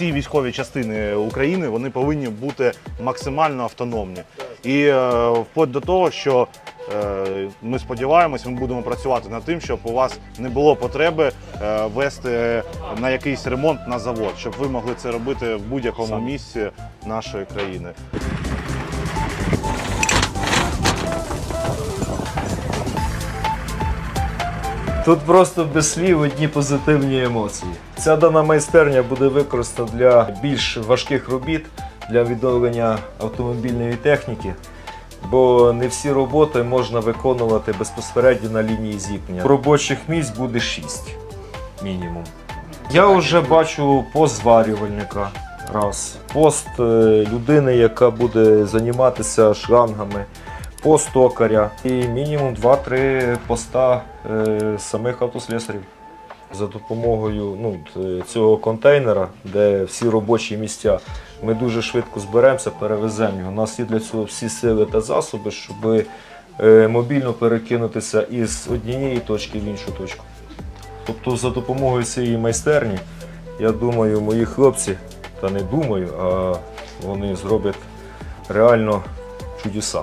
всі військові частини України вони повинні бути максимально автономні. І е, вплоть до того, що е, ми сподіваємось, ми будемо працювати над тим, щоб у вас не було потреби е, вести на якийсь ремонт на завод, щоб ви могли це робити в будь-якому місці нашої країни. Тут просто без слів одні позитивні емоції. Ця дана майстерня буде використана для більш важких робіт, для відновлення автомобільної техніки, бо не всі роботи можна виконувати безпосередньо на лінії зіткнення. Робочих місць буде 6 мінімум. Я вже бачу пост зварювальника. Раз. Пост е, людини, яка буде займатися шлангами, пост токаря і мінімум 2-3 поста е, самих автослесарів. За допомогою ну, цього контейнера, де всі робочі місця, ми дуже швидко зберемося, перевеземо його. У нас є для цього всі сили та засоби, щоб е, мобільно перекинутися із однієї точки в іншу точку. Тобто за допомогою цієї майстерні, я думаю, мої хлопці, та не думаю, а вони зроблять реально чудеса.